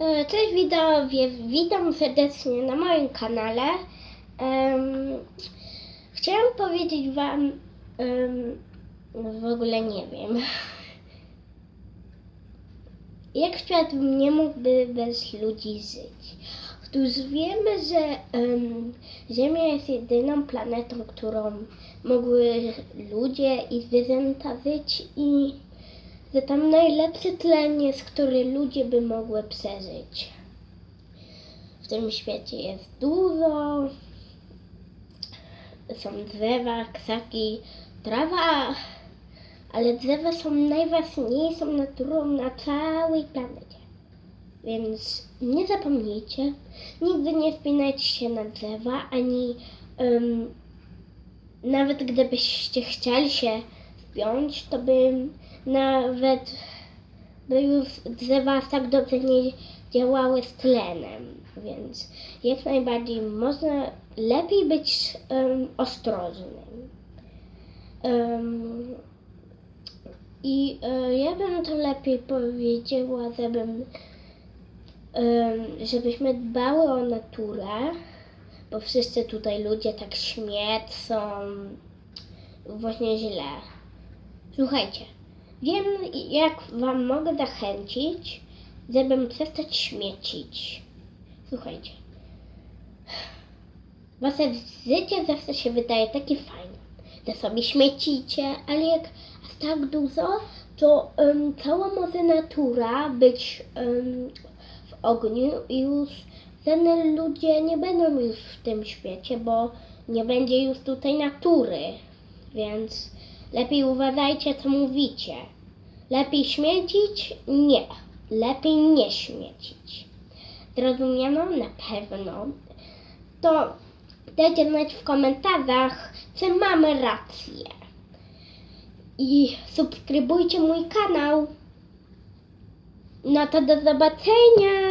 E, Cześć widzowie, witam serdecznie na moim kanale. Em, chciałam powiedzieć wam, no w ogóle nie wiem, jak świat nie mógłby bez ludzi żyć. Otóż wiemy, że em, Ziemia jest jedyną planetą, którą mogły ludzie i zwierzęta żyć i że tam najlepszy tlen jest, który ludzie by mogły przeżyć. W tym świecie jest dużo. Są drzewa, krzaki, trawa, ale drzewa są najważniejszą naturą na całej planecie. Więc nie zapomnijcie, nigdy nie spinajcie się na drzewa, ani em, nawet gdybyście chcieli się wpiąć, to by nawet by już drzewa tak dobrze nie działały z tlenem, więc jak najbardziej można lepiej być em, ostrożnym. Em, I e, ja bym to lepiej powiedziała, żebym, em, żebyśmy dbały o naturę, bo wszyscy tutaj ludzie tak śmiecą, właśnie źle. Słuchajcie, wiem jak wam mogę zachęcić, żebym przestać śmiecić. Słuchajcie. Wasze życie zawsze się wydaje takie fajne, że sobie śmiecicie, ale jak tak dużo, to em, cała może natura być em, w ogniu i już żadne ludzie nie będą już w tym świecie, bo nie będzie już tutaj natury. Więc lepiej uważajcie, co mówicie. Lepiej śmiecić? Nie. Lepiej nie śmiecić. Zrozumiano? Na pewno. To dajcie znać w komentarzach, czy mamy rację. I subskrybujcie mój kanał. No to do zobaczenia!